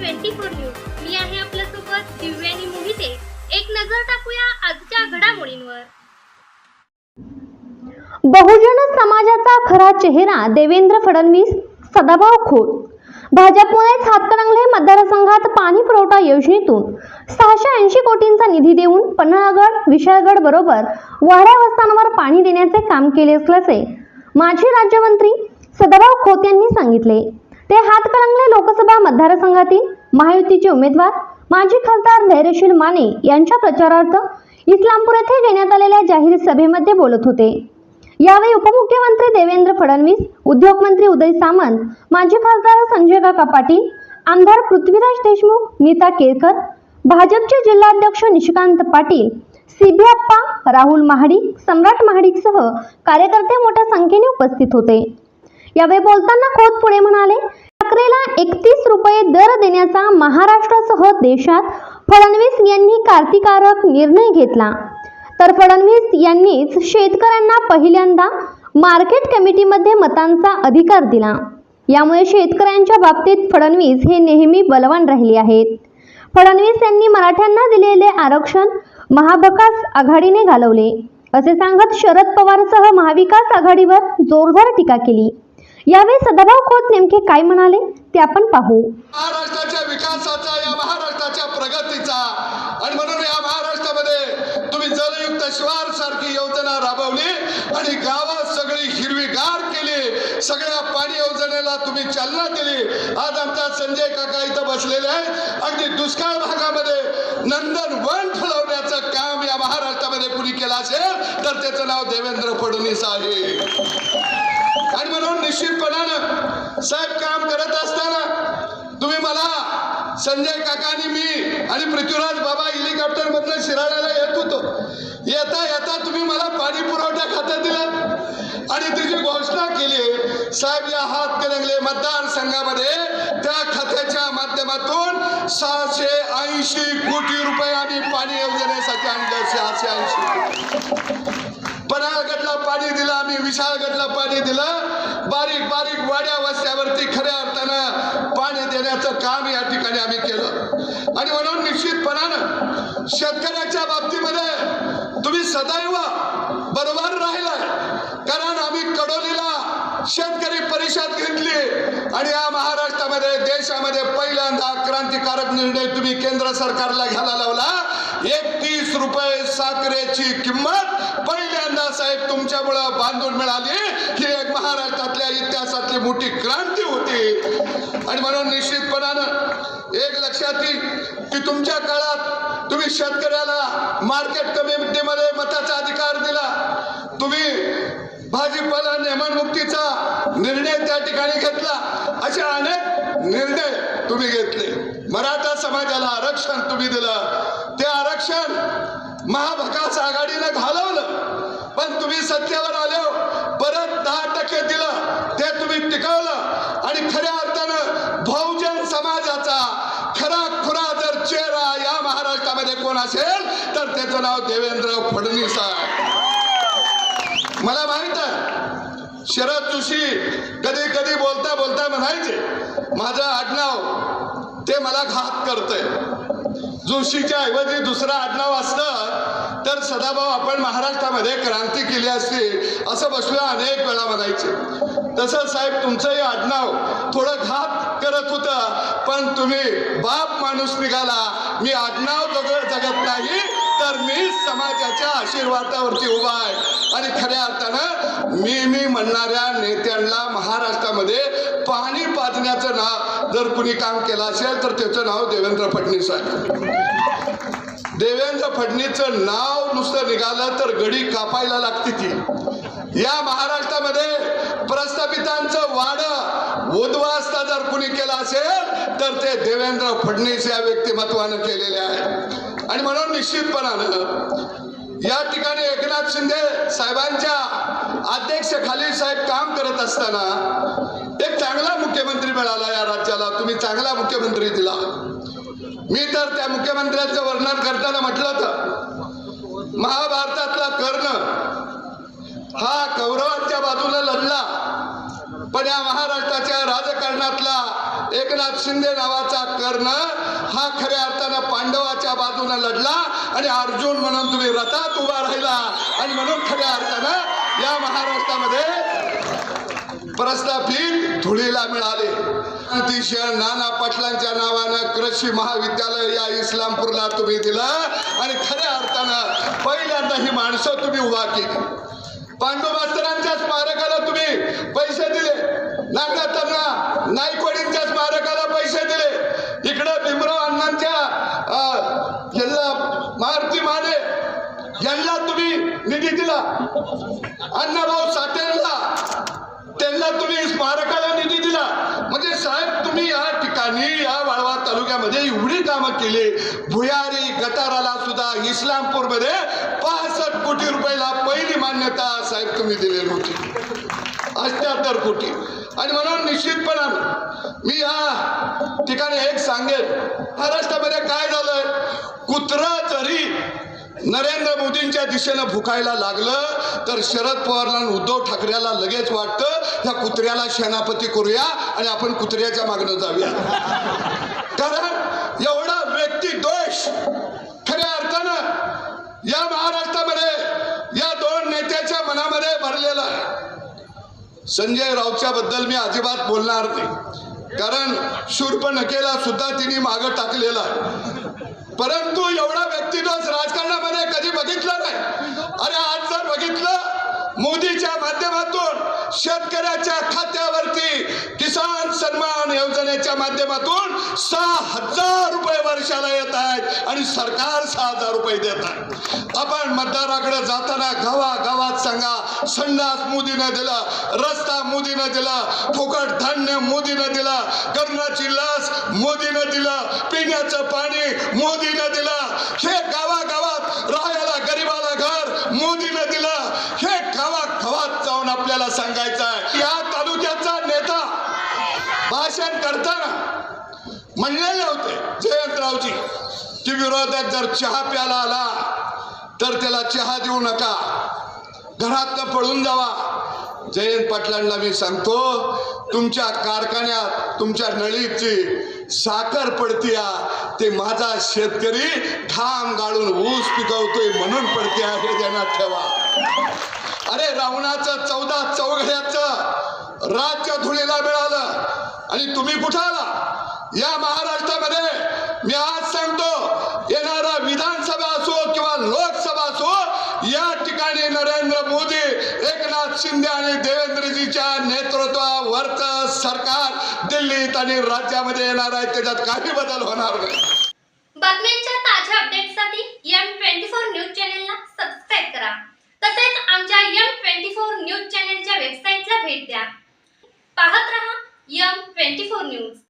Twenty four news. मी आहे आपल्यासोबत दिव्यानी मोहिते. एक नजर टाकूया आजच्या घडामोडींवर. बहुजन समाजाचा खरा चेहरा देवेंद्र फडणवीस सदाभाऊ खोत. भाजपमुळे हातकणंगले मतदारसंघात पाणी पुरवठा योजनेतून सहाशे ऐंशी कोटींचा निधी देऊन पन्हाळगड विशाळगड बरोबर वाड्या वस्तांवर पाणी देण्याचे काम केले असल्याचे माजी राज्यमंत्री सदाभाऊ खोत यांनी सांगितले. ते हातकणंगले लोकसभा मतदारसंघातील महायुतीचे उमेदवार माजी खासदार धैर्यशील माने यांच्या प्रचारार्थ इस्लामपूर येथे घेण्यात आलेल्या जाहीर सभेमध्ये बोलत होते. यावेळी उपमुख्यमंत्री देवेंद्र फडणवीस उद्योगमंत्री उदय सामंत माजी खासदार संजय काका पाटील आमदार पृथ्वीराज देशमुख नीता केळकर भाजपचे जिल्हाध्यक्ष निशिकांत पाटील सीबीअप्पा राहुल महाडिक सम्राट महाडिकसह कार्यकर्ते मोठ्या संख्येने उपस्थित होते. यावेळी बोलताना खोत पुढे म्हणाले साखरेला एकतीस रुपये दर देण्याचा महाराष्ट्रासह देशात फडणवीस यांनी कार्तिकारक निर्णय घेतला. तर फडणवीस यांनीच शेतकऱ्यांना पहिल्यांदा मार्केट कमिटीमध्ये मतांचा अधिकार दिला. यामुळे शेतकऱ्यांच्या बाबतीत फडणवीस हे नेहमी बलवान राहिले आहेत. फडणवीस यांनी मराठ्यांना दिलेले आरक्षण महाभकास आघाडीने घालवले असे सांगत शरद पवारसह महाविकास आघाडीवर जोरदार टीका केली. यावेळी सदाभाऊ खोत नेमके काय म्हणाले ते आपण पाहू. महाराष्ट्राच्या विकासाचा या महाराष्ट्राच्या प्रगतीचा आणि म्हणून या महाराष्ट्रामध्ये तुम्ही जलयुक्त शिवार सारखी योजना राबवली आणि गावात सगळी हिरवीगार केली. सगळ्या पाणी योजनेला तुम्ही चालना दिली. आज आमचा संजय काका इथं बसलेले आहेत. अगदी दुष्काळ भागामध्ये नंदन वन फुलवण्याचं काम या महाराष्ट्रामध्ये कुणी केलं असेल तर त्याचं नाव देवेंद्र फडणवीस आहे. आणि साहेब काम करत असताना तुम्ही मला संजय काकानी मी आणि पृथ्वीराज बाबा हेलिकॉप्टर मधनं शिराळ्याला येत होतो. येता येता तुम्ही मला पाणी पुरवठा खातं दिलं. आणि तिची घोषणा केली साहेब या हात करंगले मतदारसंघामध्ये त्या खात्याच्या माध्यमातून सहाशे ऐंशी कोटी रुपये आम्ही पाणी योजनेसाठी आणलं सहाशे ऐंशी. पन्हाळगडला पाणी दिलं आम्ही विशाळगडला पाणी दिलं. बारीक बारीक वाड्या वस्त्यावरती खऱ्या अर्थानं पाणी देण्याचं काम या ठिकाणी आम्ही केलं. आणि म्हणून निश्चितपणानं शेतकऱ्याच्या बाबतीमध्ये तुम्ही सदैव बरोबर राहिलाय. कारण आम्ही कडोलीला शेतकरी परिषद घेतली आणि या महाराष्ट्रामध्ये देशामध्ये पहिल्यांदा क्रांतिकारक निर्णय तुम्ही केंद्र सरकारला घ्यायला लावला. एकतीस रुपये साखरेची किंमत. पहिल्यांदा साहेब तुमच्यामुळं बांधून मिळाली. ही एक महाराष्ट्रातल्या इतिहासातली मोठी क्रांती होती. आणि म्हणून निश्चितपणानं एक लक्षात येईल की तुमच्या काळात तुम्ही शेतकऱ्याला मार्केट कमिटीमध्ये मताचा अधिकार दिला. तुम्ही भाजीपाला नेमणमुक्तीचा निर्णय त्या ठिकाणी घेतला. असे अनेक निर्णय तुम्ही घेतले. मराठा समाजाला आरक्षण तुम्ही दिलं. ते आरक्षण आघाडीनं घालवलं. पण तुम्ही सत्तेवर आले परत दहा टक्के दिलं ते तुम्ही टिकवलं. आणि खऱ्या अर्थानं बहुजन समाजाचा खरा खुरा जर चेहरा या महाराष्ट्रामध्ये कोण असेल तर त्याचं नाव देवेंद्र फडणवीस आहे. मला माहीत आहे शरद जोशी कधी कधी बोलता बोलता म्हणायचे माझं आडनाव ते मला घात करतंय. जोशीच्या ऐवजी दुसरं आडनाव असतं तर सदाभाऊ आपण महाराष्ट्रामध्ये क्रांती केली असती असं बसलं अनेक वेळा म्हणायचे. तसं साहेब तुमचंही आडनाव थोडं घात करत होतं पण तुम्ही बाप माणूस निघाला. मी आडनाव जग जगत नाही तर मी समाजाच्या आशीर्वादावरती उभा आहे. आणि खऱ्या अर्थानं मी मी म्हणणाऱ्या नेत्यांना महाराष्ट्रामध्ये पाणी पाजण्याचं नाव जर कुणी काम केलं असेल तर त्याचं नाव देवेंद्र फडणवीस आहे देवेंद्र फडणीचं नाव नुसतं निघालं तर गडी कापायला लागते ती. या महाराष्ट्रामध्ये प्रस्थापितांचं वाड उद्वासता जर कुणी केलं असेल तर ते देवेंद्र फडणीस या व्यक्तिमत्वानं केलेले आहे आणि म्हणून निश्चितपणानं या ठिकाणी एकनाथ शिंदे साहेबांच्या अध्यक्ष खाली साहेब काम करत असताना एक चांगला मुख्यमंत्री मिळाला या राज्याला. तुम्ही चांगला मुख्यमंत्री दिला. मी तर त्या मुख्यमंत्र्यांचं वर्णन करताना म्हटलं तर महाभारतातला कर्ण हा कौरवांच्या बाजूला लढला. पण या महाराष्ट्राच्या राजकारणातला एकनाथ शिंदे नावाचा कर्ण हा खऱ्या अर्थानं पांडवाच्या बाजूने लढला आणि अर्जुन म्हणून तुम्ही रथात उभा राहिला आणि म्हणून खऱ्या अर्थानं या महाराष्ट्रामध्ये प्रस्थापित धुळीला मिळाले. अतिशय नाना पाटलांच्या नावानं कृषी महाविद्यालय या इस्लामपूरला तुम्ही दिलं. आणि खऱ्या अर्थानं पहिल्यांदा ही माणसं तुम्ही उभा केली. पांडुमास्तरांच्या स्मारकाला तुम्ही पैसे दिले. नागनाथांना नाईकवाडींच्या स्मारकाला पैसे दिले. इकडं भीमराव अण्णांच्या यांना मारुती माने यांना तुम्ही निधी दिला. अण्णाभाऊ साठेंना त्यांना तुम्ही स्मारक या या वाळवा तालुक्यामध्ये एवढी कामं केली. भुयारी गटाराला सुद्धा इस्लामपूरमध्ये पासष्ट कोटी रुपयाला पहिली मान्यता साहेब तुम्ही दिलेली होती. अष्ट्याहत्तर कोटी. आणि म्हणून निश्चितपणा मी या ठिकाणी एक सांगेन. महाराष्ट्रामध्ये काय झालंय? कुत्र जरी नरेंद्र मोदींच्या दिशेनं भुकायला लागलं तर शरद पवारला उद्धव ठाकरेला लगेच वाटतं ह्या कुत्र्याला सेनापती करूया आणि आपण कुत्र्याच्या मागणं जाऊया. कारण एवढा व्यक्ती दोष खऱ्या अर्थानं या महाराष्ट्रामध्ये या दोन नेत्याच्या मनामध्ये भरलेला आहे. संजय राऊतच्या बद्दल मी अजिबात बोलणार नाही. कारण शूर्पणखेला सुद्धा तिने मागं टाकलेला आहे. परंतु एवढा व्यक्तीनंच राजकारणामध्ये कधी बघितलं नाही. अरे आज जर बघितलं मोदीच्या माध्यमातून शेतकऱ्याच्या खात्यावरती सन्मान योजनेच्या माध्यमातून सहा हजार रुपये वर्षाला येत आहेत आणि सरकार सहा हजार रुपये देत आहे. आपण मतदाराकडे जाताना गावा गावात सांगा संडास मोदीनं दिला रस्ता मोदीनं दिला फुकट धान्य मोदीनं दिला कर्णाची लस मोदीनं दिला पिण्याचं पाणी मोदीनं दिलं हे गावागावात राहायला गरीबाला घर मोदीनं दिलं हे गावागावात जाऊन आपल्याला सांगायचं आहे. या भाषण करताना म्हणलेले होते जयंतरावजी. की विरोधात जर चहा प्याला आला तर त्याला चहा देऊ नका. घरातनं पळून जावा. जयंत पाटलांना मी सांगतो तुमच्या कारखान्यात तुमच्या नळीची साखर पडतीया ते माझा शेतकरी ठाम गाळून ऊस पिकवतोय म्हणून पडते हे ध्यानात ठेवा. अरे रावणाचं चौदा चौघड्याचं राज्य धुळीला मिळालं. आणि तुम्ही कुठं आला? या महाराष्ट्रामध्ये मी आज सांगतो येणारा विधानसभा असो किंवा लोकसभा असो या ठिकाणी नरेंद्र मोदी एकनाथ शिंदे आणि देवेंद्रजीच्या नेतृत्वावरचं सरकार दिल्लीत आणि राज्यामध्ये येणार आहे. त्याच्यात काही बदल होणार नाही. बातम्यांच्या ताज्या अपडेट्ससाठी एम ट्वेंटी फोर न्यूज चॅनेलला सबस्क्राईब करा. तसेच आमच्या एम ट्वेंटी फोर न्यूज चॅनेलच्या वेबसाईटला भेट द्या. पाहत रहा यम ट्वेंटी फोर न्यूज